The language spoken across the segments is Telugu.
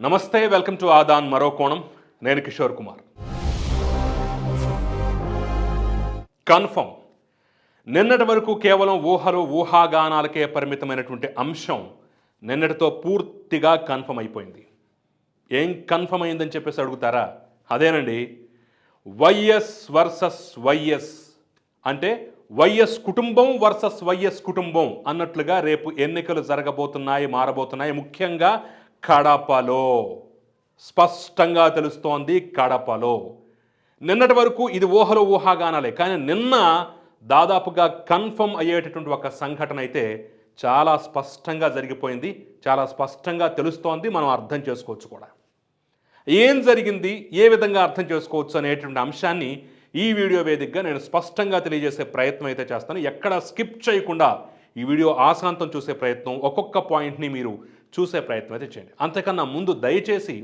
నమస్తే వెల్కమ్ టు ఆదాన్ మరో కోణం. నేను కిషోర్ కుమార్. కన్ఫర్మ్. నిన్నటి వరకు కేవలం ఊహలు ఊహాగానాలకే పరిమితమైనటువంటి అంశం నిన్నటితో పూర్తిగా కన్ఫర్మ్ అయిపోయింది. ఏం కన్ఫర్మ్ అయిందని చెప్పేసి అడుగుతారా? అదేనండి వైఎస్ వర్సెస్ వైఎస్ అంటే వైఎస్ కుటుంబం వర్సెస్ వైఎస్ కుటుంబం అన్నట్లుగా రేపు ఎన్నికలు జరగబోతున్నాయి మారబోతున్నాయి. ముఖ్యంగా కడపలో. స్పష్టంగా తెలుస్తోంది కడపలో. నిన్నటి వరకు ఇది ఊహలో ఊహాగానాలే కానీ నిన్న దాదాపుగా కన్ఫర్మ్ అయ్యేటటువంటి ఒక సంఘటన అయితే చాలా స్పష్టంగా జరిగిపోయింది చాలా స్పష్టంగా తెలుస్తోంది మనం అర్థం చేసుకోవచ్చు కూడా. ఏం జరిగింది ఏ విధంగా అర్థం చేసుకోవచ్చు అనేటువంటి అంశాన్ని ఈ వీడియో వేదికగా నేను స్పష్టంగా తెలియజేసే ప్రయత్నం అయితే చేస్తాను. ఎక్కడ స్కిప్ చేయకుండా ఈ వీడియో ఆశాంతం చూసే ప్రయత్నం ఒక్కొక్క పాయింట్ని మీరు చూసే ప్రయత్నం అయితే చేయండి. అంతకన్నా ముందు దయచేసి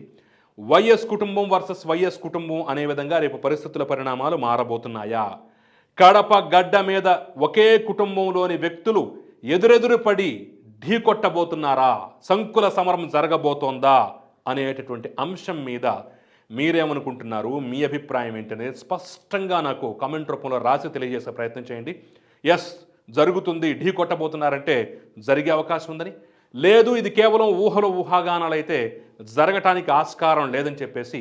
వైఎస్ కుటుంబం వర్సెస్ వైఎస్ కుటుంబం అనే విధంగా రేపు పరిస్థితుల పరిణామాలు మారబోతున్నాయా? కడప గడ్డ మీద ఒకే కుటుంబంలోని వ్యక్తులు ఎదురెదురు పడి ఢీకొట్టబోతున్నారా సంకుల సమరం జరగబోతోందా? అనేటటువంటి అంశం మీద మీరేమనుకుంటున్నారు? మీ అభిప్రాయం ఏంటనేది స్పష్టంగా నాకు కమెంట్ రూపంలో రాసి తెలియజేసే ప్రయత్నం చేయండి. ఎస్ జరుగుతుంది. ఢీ కొట్టబోతున్నారంటే జరిగే అవకాశం ఉందని లేదు ఇది కేవలం ఊహలు ఊహాగానాలైతే జరగటానికి ఆస్కారం లేదని చెప్పేసి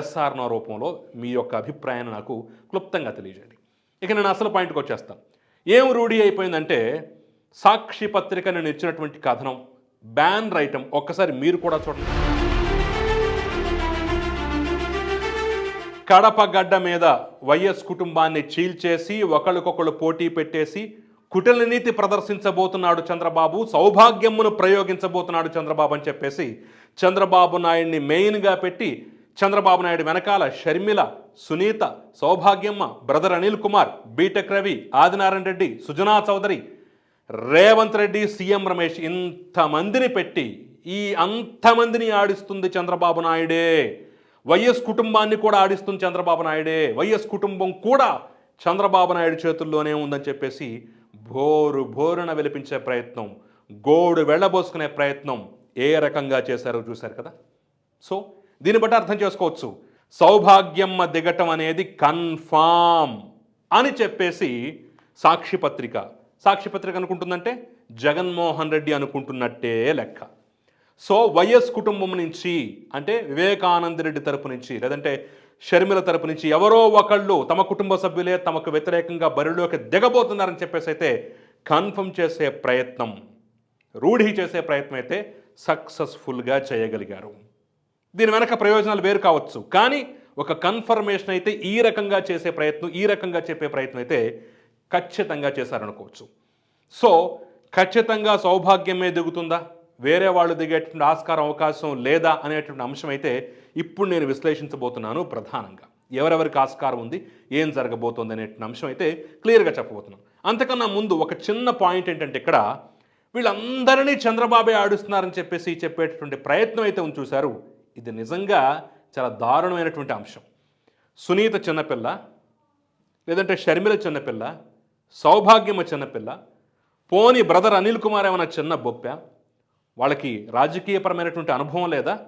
ఎస్ఆర్నో రూపంలో మీ యొక్క అభిప్రాయాన్ని నాకు క్లుప్తంగా తెలియజేయండి. ఇక నేను అసలు పాయింట్కి వచ్చేస్తాను. ఏం రూఢి అయిపోయిందంటే సాక్షి పత్రిక నేను ఇచ్చినటువంటి కథనం బ్యాన్ రైటం ఒక్కసారి మీరు కూడా చూడండి. కడప గడ్డ మీద వైఎస్ కుటుంబాన్ని చీల్చేసి ఒకళ్ళకొకళ్ళు పోటీ పెట్టేసి కుటిల నీతి ప్రదర్శించబోతున్నాడు చంద్రబాబు సౌభాగ్యమును ప్రయోగించబోతున్నాడు చంద్రబాబు అని చెప్పేసి చంద్రబాబు నాయుడిని మెయిన్గా పెట్టి చంద్రబాబు నాయుడు వెనకాల Sharmila Sunitha Saubhagyamma brother Anil Kumar B Tech Ravi Adinarayana Reddy Sujana Chowdary Revanth Reddy CM Ramesh ఇంతమందిని పెట్టి ఈ అంతమందిని ఆడిస్తుంది చంద్రబాబు నాయుడే. వైఎస్ కుటుంబాన్ని కూడా ఆడిస్తుంది చంద్రబాబు నాయుడే. వైఎస్ కుటుంబం కూడా చంద్రబాబు నాయుడు చేతుల్లోనే ఉందని చెప్పేసి భోరు భోరున వెలిపించే ప్రయత్నం గోడు వెళ్ళబోసుకునే ప్రయత్నం ఏ రకంగా చేశారో చూశారు కదా? సో దీన్ని బట్టి అర్థం చేసుకోవచ్చు. సౌభాగ్యమ్మ దిగటం అనేది కన్ఫామ్ అని చెప్పేసి సాక్షి పత్రిక సాక్షి పత్రిక అనుకుంటుందంటే జగన్మోహన్ రెడ్డి అనుకుంటున్నట్టే లెక్క. సో వైఎస్ కుటుంబం నుంచి అంటే వివేకానంద రెడ్డి తరపు నుంచి లేదంటే షర్మిల తరపు నుంచి ఎవరో ఒకళ్ళు తమ కుటుంబ సభ్యులే తమకు వ్యతిరేకంగా బరిలోకి దిగబోతున్నారని చెప్పేసి అయితే కన్ఫర్మ్ చేసే ప్రయత్నం రూఢి చేసే ప్రయత్నం అయితే సక్సెస్ఫుల్గా చేయగలిగారు. దీని వెనక ప్రయోజనాలు వేరు కావచ్చు కానీ ఒక కన్ఫర్మేషన్ అయితే ఈ రకంగా చేసే ప్రయత్నం ఈ రకంగా చెప్పే ప్రయత్నం అయితే ఖచ్చితంగా చేశారనుకోవచ్చు. సో ఖచ్చితంగా సౌభాగ్యమే దిగుతుందా? వేరే వాళ్ళు దిగేటువంటి ఆస్కారం అవకాశం లేదా అనేటువంటి అంశం అయితే ఇప్పుడు నేను విశ్లేషించబోతున్నాను ప్రధానంగా. ఎవరెవరికి ఆస్కారం ఉంది ఏం జరగబోతోంది అనేటువంటి అంశం అయితే క్లియర్గా చెప్పబోతున్నాను. అంతకన్నా ముందు ఒక చిన్న పాయింట్ ఏంటంటే ఇక్కడ వీళ్ళందరినీ చంద్రబాబే ఆడుస్తున్నారని చెప్పేసి చెప్పేటటువంటి ప్రయత్నం అయితే ఉంది చూశారు. ఇది నిజంగా చాలా దారుణమైనటువంటి అంశం. సునీత చిన్నపిల్ల లేదంటే షర్మిల చిన్నపిల్ల సౌభాగ్యమ చిన్నపిల్ల పోని బ్రదర్ అనిల్ కుమార్ ఏమైనా చిన్న బొప్ప వాళ్ళకి రాజకీయపరమైనటువంటి అనుభవం లేదా?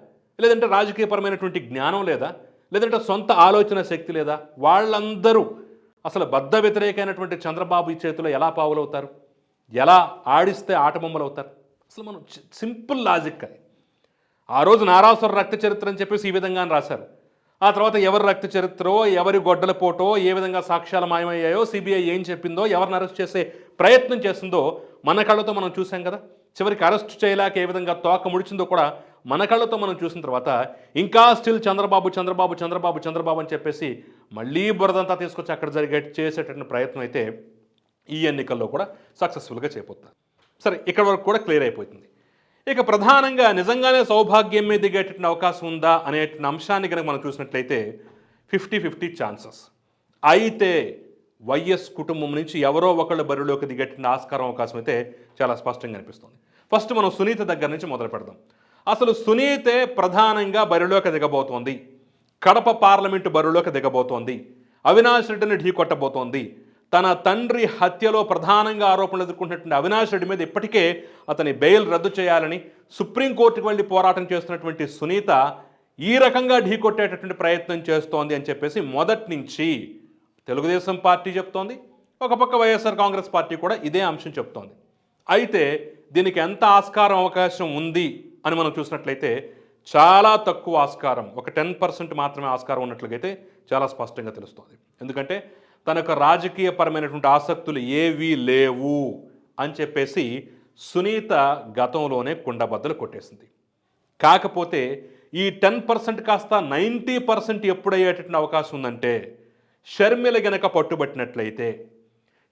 లేదంటే రాజకీయపరమైనటువంటి జ్ఞానం లేదా? లేదంటే సొంత ఆలోచన శక్తి లేదా? వాళ్ళందరూ అసలు బద్ధ వ్యతిరేకమైనటువంటి చంద్రబాబు చేతిలో ఎలా పావులవుతారు? ఎలా ఆడిస్తే ఆటబొమ్మలు అవుతారు అసలు మనం సింపుల్ లాజిక్ అది. ఆ రోజు నారాసుర రక్త చరిత్ర అని చెప్పేసి ఈ విధంగా రాశారు. ఆ తర్వాత ఎవరి రక్త చరిత్రో ఎవరి గొడ్డల పోటో ఏ విధంగా సాక్ష్యాలు మాయమయ్యాయో సిబిఐ ఏం చెప్పిందో ఎవరిని అరెస్ట్ చేసే ప్రయత్నం చేసిందో మన కళ్ళతో మనం చూసాం కదా? చివరికి అరెస్ట్ చేయలేక ఏ విధంగా తోక ముడిచిందో కూడా మన కళ్ళతో మనం చూసిన తర్వాత ఇంకా స్టిల్ చంద్రబాబు చంద్రబాబు చంద్రబాబు చంద్రబాబు అని చెప్పేసి మళ్ళీ బురదంతా తీసుకొచ్చి అక్కడ జరిగే చేసేటటువంటి ప్రయత్నం అయితే ఈ ఎన్నికల్లో కూడా సక్సెస్ఫుల్గా చేయబోతున్నారు సరే ఇక్కడ వరకు కూడా క్లియర్ అయిపోతుంది. ఇక ప్రధానంగా నిజంగానే సౌభాగ్యం మీద దిగేటటువంటి అవకాశం ఉందా అనే అంశాన్ని కనుక మనం చూసినట్లయితే ఫిఫ్టీ ఫిఫ్టీ ఛాన్సెస్ అయితే వైఎస్ కుటుంబం నుంచి ఎవరో ఒకళ్ళు బరిలోకి దిగేటటువంటి ఆస్కారం అవకాశం అయితే చాలా స్పష్టంగా అనిపిస్తుంది. ఫస్ట్ మనం సునీత దగ్గర నుంచి మొదలు పెడదాం. అసలు సునీతే ప్రధానంగా బరిలోకి దిగబోతోంది. కడప పార్లమెంటు బరిలోకి దిగబోతోంది. అవినాష్ రెడ్డిని ఢీ కొట్టబోతోంది. తన తండ్రి హత్యలో ప్రధానంగా ఆరోపణలు ఎదుర్కొంటున్నటువంటి అవినాష్ రెడ్డి మీద ఇప్పటికే అతని బెయిల్ రద్దు చేయాలని సుప్రీంకోర్టుకు వెళ్ళి పోరాటం చేస్తున్నటువంటి సునీత ఈ రకంగా ఢీకొట్టేటటువంటి ప్రయత్నం చేస్తోంది అని చెప్పేసి మొదటి నుంచి తెలుగుదేశం పార్టీ చెప్తోంది. ఒక పక్క వైఎస్ఆర్ కాంగ్రెస్ పార్టీ కూడా ఇదే అంశం చెప్తోంది. అయితే దీనికి ఎంత ఆస్కారం అవకాశం ఉంది అని మనం చూసినట్లయితే చాలా తక్కువ ఆస్కారం ఒక టెన్ పర్సెంట్ మాత్రమే ఆస్కారం ఉన్నట్లయితే చాలా స్పష్టంగా తెలుస్తుంది. ఎందుకంటే తనకు రాజకీయపరమైనటువంటి ఆసక్తులు ఏవీ లేవు అని చెప్పేసి సునీత గతంలోనే కుండబద్దలు కొట్టేసింది. కాకపోతే ఈ టెన్ పర్సెంట్ కాస్త నైంటీ పర్సెంట్ ఎప్పుడయ్యేటటువంటి అవకాశం ఉందంటే షర్మిల గనక పట్టుబట్టినట్లయితే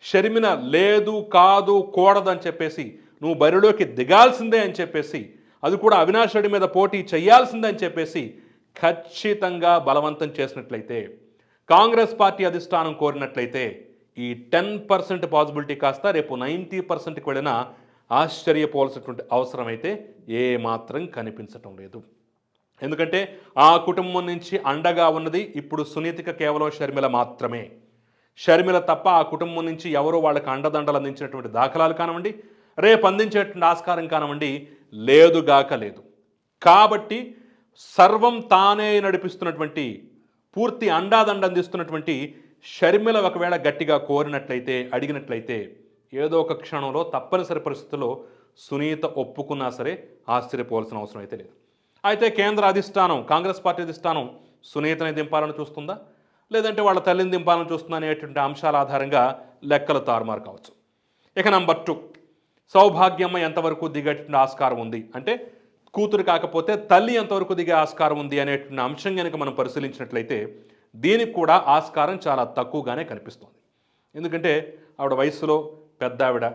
షర్మిన లేదు కాదు కూడదు అని చెప్పేసి నువ్వు బరిలోకి దిగాల్సిందే అని చెప్పేసి అది కూడా అవినాష్ రెడ్డి మీద పోటీ చేయాల్సిందే అని చెప్పేసి ఖచ్చితంగా బలవంతం చేసినట్లయితే కాంగ్రెస్ పార్టీ అధిష్టానం కోరినట్లయితే ఈ టెన్ పర్సెంట్ పాసిబిలిటీ కాస్త రేపు నైంటీ పర్సెంట్కి వెళ్ళినా ఆశ్చర్యపోవాల్సినటువంటి అవసరం అయితే ఏమాత్రం కనిపించటం లేదు. ఎందుకంటే ఆ కుటుంబం నుంచి అండగా ఉన్నది ఇప్పుడు సునీతిక కేవలం షర్మిల మాత్రమే. షర్మిల తప్ప ఆ కుటుంబం నుంచి ఎవరు వాళ్ళకి అండదండలు అందించినటువంటి దాఖలాలు కానివ్వండి రేపు అందించేటువంటి ఆస్కారం కానివ్వండి లేదుగాక లేదు. కాబట్టి సర్వం తానే నడిపిస్తున్నటువంటి పూర్తి అండాదండ అందిస్తున్నటువంటి షర్మిల ఒకవేళ గట్టిగా కోరినట్లయితే అడిగినట్లయితే ఏదో ఒక క్షణంలో తప్పనిసరి పరిస్థితుల్లో సునీత ఒప్పుకున్నా సరే ఆశ్చర్యపోవాల్సిన అవసరం అయితే లేదు. అయితే కేంద్ర అధిష్టానం కాంగ్రెస్ పార్టీ అధిష్టానం సునీతని దింపాలని చూస్తుందా? లేదంటే వాళ్ళ తల్లిని దింపాలని చూస్తుందా అనేటువంటి అంశాల ఆధారంగా లెక్కలు తారుమారు కావచ్చు. ఇక నంబర్ టూ సౌభాగ్యమ్మ ఎంతవరకు దిగేటువంటి ఆస్కారం ఉంది? అంటే కూతురు కాకపోతే తల్లి ఎంతవరకు దిగే ఆస్కారం ఉంది అనేటువంటి అంశం కనుక మనం పరిశీలించినట్లయితే దీనికి కూడా ఆస్కారం చాలా తక్కువగానే కనిపిస్తుంది. ఎందుకంటే ఆవిడ వయసులో పెద్ద ఆవిడ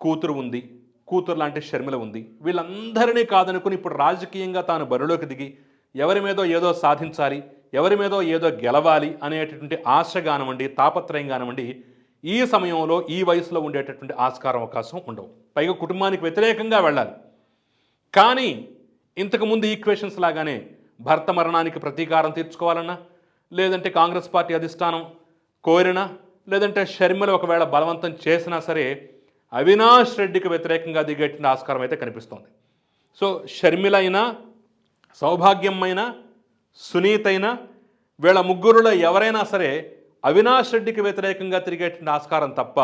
కూతురు ఉంది కూతురు లాంటి షర్మిల ఉంది. వీళ్ళందరినీ కాదనుకుని ఇప్పుడు రాజకీయంగా తాను బరిలోకి దిగి ఎవరి మీదో ఏదో సాధించాలి ఎవరి మీదో ఏదో గెలవాలి అనేటటువంటి ఆశ కానివ్వండి తాపత్రయం కానివ్వండి ఈ సమయంలో ఈ వయసులో ఉండేటటువంటి ఆస్కారం అవకాశం ఉండవు. పైగా కుటుంబానికి వ్యతిరేకంగా వెళ్ళాలి. కానీ ఇంతకుముందు ఈక్వేషన్స్ లాగానే భర్త మరణానికి ప్రతీకారం తీర్చుకోవాలన్నా లేదంటే కాంగ్రెస్ పార్టీ అధిష్టానం కోరినా లేదంటే షర్మిల ఒకవేళ బలవంతం చేసినా సరే అవినాష్ రెడ్డికి వ్యతిరేకంగా దిగేటువంటి ఆస్కారం అయితే కనిపిస్తోంది. సో షర్మిల అయినా సునీత అయినా వీళ్ళ ముగ్గురులో ఎవరైనా సరే అవినాష్ రెడ్డికి వ్యతిరేకంగా తిరిగేటువంటి ఆస్కారం తప్ప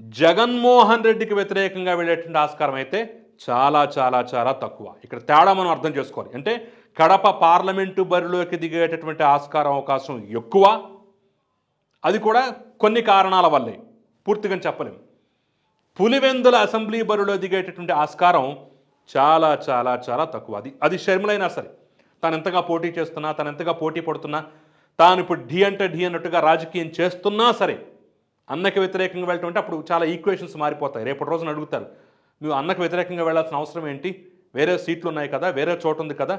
జగన్మోహన్ రెడ్డికి వ్యతిరేకంగా వెళ్ళేటువంటి ఆస్కారం అయితే చాలా చాలా చాలా తక్కువ. ఇక్కడ తేడా మనం అర్థం చేసుకోవాలి. అంటే కడప పార్లమెంటు బరిలోకి దిగేటటువంటి ఆస్కారం అవకాశం ఎక్కువ. అది కూడా కొన్ని కారణాల వల్లే. పూర్తిగా చెప్పలేము పులివెందుల అసెంబ్లీ బరిలో దిగేటటువంటి ఆస్కారం చాలా చాలా చాలా తక్కువ. అది అది షర్మిలైనా సరే. తను ఎంతగా పోటీ చేస్తున్నా తను ఎంతగా పోటీ పడుతున్నా తాను ఇప్పుడు ఢీ అంటే ఢీ అన్నట్టుగా రాజకీయం చేస్తున్నా సరే అన్నకి వ్యతిరేకంగా వెళ్ళటం అంటే అప్పుడు చాలా ఈక్వేషన్స్ మారిపోతాయి. రేపటి రోజున అడుగుతారు నువ్వు అన్నకు వ్యతిరేకంగా వెళ్ళాల్సిన అవసరం ఏంటి? వేరే సీట్లు ఉన్నాయి కదా వేరే చోటు ఉంది కదా.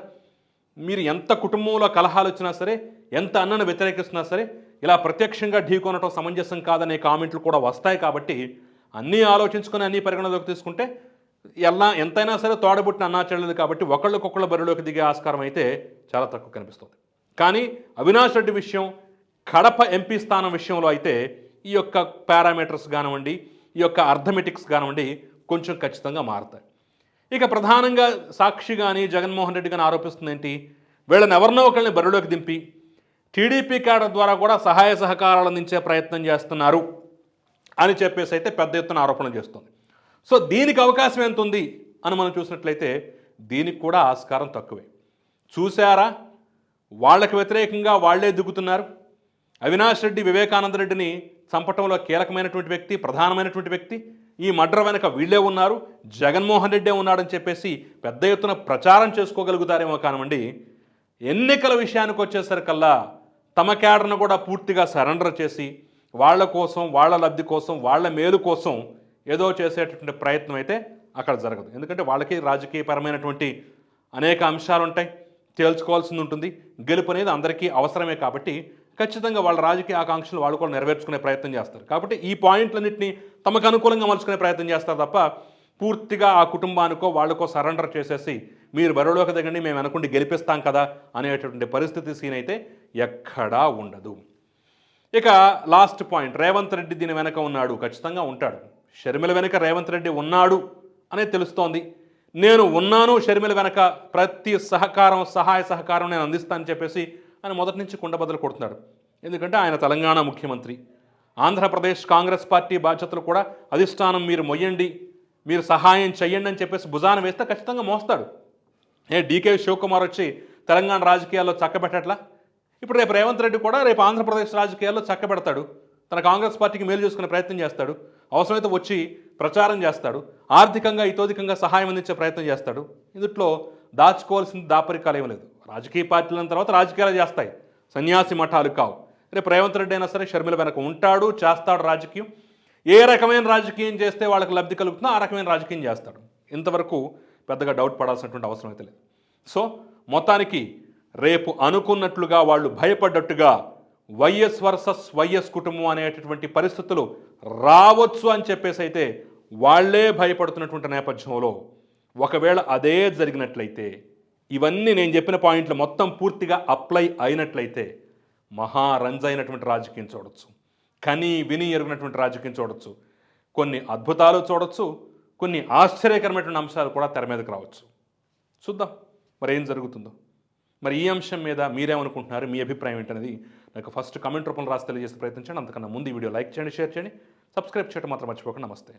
మీరు ఎంత కుటుంబంలో కలహాలు వచ్చినా సరే ఎంత అన్నను వ్యతిరేకిస్తున్నా సరే ఇలా ప్రత్యక్షంగా ఢీకొనటం సమంజసం కాదనే కామెంట్లు కూడా వస్తాయి కాబట్టి అన్నీ ఆలోచించుకొని అన్నీ పరిగణలోకి తీసుకుంటే ఎలా ఎంతైనా సరే తోడబుట్టిన అన్నా చెల్లెదు కాబట్టి ఒకళ్ళకొకళ్ళ బరిలోకి దిగే ఆస్కారం అయితే చాలా తక్కువ కనిపిస్తుంది. కానీ అవినాష్ రెడ్డి విషయం కడప ఎంపీ స్థానం విషయంలో అయితే ఈ యొక్క పారామీటర్స్ కానివ్వండి ఈ యొక్క అర్థమెటిక్స్ కానివ్వండి కొంచెం ఖచ్చితంగా మారుతాయి. ఇక ప్రధానంగా సాక్షి కానీ జగన్మోహన్ రెడ్డి కానీ ఆరోపిస్తుంది ఏంటి? వీళ్ళని ఎవరినో ఒకరిని బరిలోకి దింపి టీడీపీ క్యాడర్ ద్వారా కూడా సహాయ సహకారాలు అందించే ప్రయత్నం చేస్తున్నారు అని చెప్పేసి అయితే పెద్ద ఎత్తున ఆరోపణ చేస్తుంది. సో దీనికి అవకాశం ఎంత ఉంది అని మనం చూసినట్లయితే దీనికి కూడా ఆస్కారం తక్కువే. చూసారా వాళ్ళకి వ్యతిరేకంగా వాళ్ళే దిగుతున్నారు. అవినాష్ రెడ్డి వివేకానంద రెడ్డిని చంపటంలో కీలకమైనటువంటి వ్యక్తి ప్రధానమైనటువంటి వ్యక్తి. ఈ మడ్ర వెనక వీళ్ళే ఉన్నారు జగన్మోహన్ రెడ్డే ఉన్నాడని చెప్పేసి పెద్ద ఎత్తున ప్రచారం చేసుకోగలుగుతారేమో కానివ్వండి. ఎన్నికల విషయానికి వచ్చేసరికల్లా తమ క్యాడర్ను కూడా పూర్తిగా సరెండర్ చేసి వాళ్ళ కోసం వాళ్ళ లబ్ధి కోసం వాళ్ళ మేలు కోసం ఏదో చేసేటటువంటి ప్రయత్నం అయితే అక్కడ జరగదు. ఎందుకంటే వాళ్ళకి రాజకీయపరమైనటువంటి అనేక అంశాలు ఉంటాయి తేల్చుకోవాల్సింది ఉంటుంది. గెలుపు అనేది అందరికీ అవసరమే కాబట్టి ఖచ్చితంగా వాళ్ళ రాజకీయ ఆకాంక్షలు వాళ్ళు కూడా నెరవేర్చుకునే ప్రయత్నం చేస్తారు. కాబట్టి ఈ పాయింట్లన్నింటినీ తమకు అనుకూలంగా మలుచుకునే ప్రయత్నం చేస్తారు తప్ప పూర్తిగా ఆ కుటుంబానికో వాళ్ళకో సరెండర్ చేసేసి మీరు బరువులోకి దగ్గరని మేము అనుకుంటే గెలిపిస్తాం కదా అనేటటువంటి పరిస్థితి సీన్ అయితే ఎక్కడా ఉండదు. ఇక లాస్ట్ పాయింట్ రేవంత్ రెడ్డి దీని వెనక ఉన్నాడు ఖచ్చితంగా ఉంటాడు. షర్మిల వెనక రేవంత్ రెడ్డి ఉన్నాడు అనేది తెలుస్తోంది. నేను ఉన్నాను షర్మిల వెనక ప్రతి సహకారం సహాయ సహకారం నేను అందిస్తానని చెప్పేసి ఆయన మొదటి నుంచి కుండబద్దలు కొడుతున్నాడు. ఎందుకంటే ఆయన తెలంగాణ ముఖ్యమంత్రి. ఆంధ్రప్రదేశ్ కాంగ్రెస్ పార్టీ బాధ్యతలు కూడా అధిష్టానం మీరు మొయ్యండి మీరు సహాయం చెయ్యండి అని చెప్పేసి భుజాన వేస్తే ఖచ్చితంగా మోస్తాడు. ఏ డీకే శివకుమార్ వచ్చి తెలంగాణ రాజకీయాల్లో చక్కబెట్టట్లా? ఇప్పుడు రేపు రేవంత్ రెడ్డి కూడా రేపు ఆంధ్రప్రదేశ్ రాజకీయాల్లో చక్కబెడతాడు. తన కాంగ్రెస్ పార్టీకి మేలు చేసుకునే ప్రయత్నం చేస్తాడు. అవసరమైతే వచ్చి ప్రచారం చేస్తాడు. ఆర్థికంగా ఇతోధికంగా సహాయం అందించే ప్రయత్నం చేస్తాడు. ఇందుట్లో దాచుకోవాల్సిన దాపరికాలు ఏమీ లేదు. రాజకీయ పార్టీల తర్వాత రాజకీయాలు చేస్తాయి. సన్యాసి మఠాలు కావు. రేపు రేవంత్ రెడ్డి అయినా సరే షర్మిల వెనక ఉంటాడు చేస్తాడు రాజకీయం. ఏ రకమైన రాజకీయం చేస్తే వాళ్ళకి లబ్ధి కలుగుతుందో ఆ రకమైన రాజకీయం చేస్తాడు. ఇంతవరకు పెద్దగా డౌట్ పడాల్సినటువంటి అవసరం అయితే లేదు. సో మొత్తానికి రేపు అనుకున్నట్లుగా వాళ్ళు భయపడ్డట్టుగా వైఎస్ వర్సెస్ వైఎస్ కుటుంబం అనేటటువంటి పరిస్థితులు రావచ్చు అని చెప్పేసి అయితే వాళ్ళే భయపడుతున్నటువంటి నేపథ్యంలో ఒకవేళ అదే జరిగినట్లయితే ఇవన్నీ నేను చెప్పిన పాయింట్లు మొత్తం పూర్తిగా అప్లై అయినట్లయితే మహారంజైనటువంటి రాజకీయం చూడొచ్చు. కని విని ఎరుగునటువంటి రాజకీయం చూడొచ్చు. కొన్ని అద్భుతాలు చూడొచ్చు. కొన్ని ఆశ్చర్యకరమైనటువంటి అంశాలు కూడా తెర మీదకి రావచ్చు. చూద్దాం. మరి ఏం జరుగుతుందో. మరి ఈ అంశం మీద మీరేమనుకుంటున్నారు? మీ అభిప్రాయం ఏంటనేది నాకు ఫస్ట్ కమెంట్ రూపంలో రాసి తెలియజేసే ప్రయత్నించండి అంతకన్నా ముందు ఈ వీడియో లైక్ చేయండి షేర్ చేయండి. సబ్స్క్రైబ్ చేయడం మాత్రం మర్చిపోకండి. నమస్తే.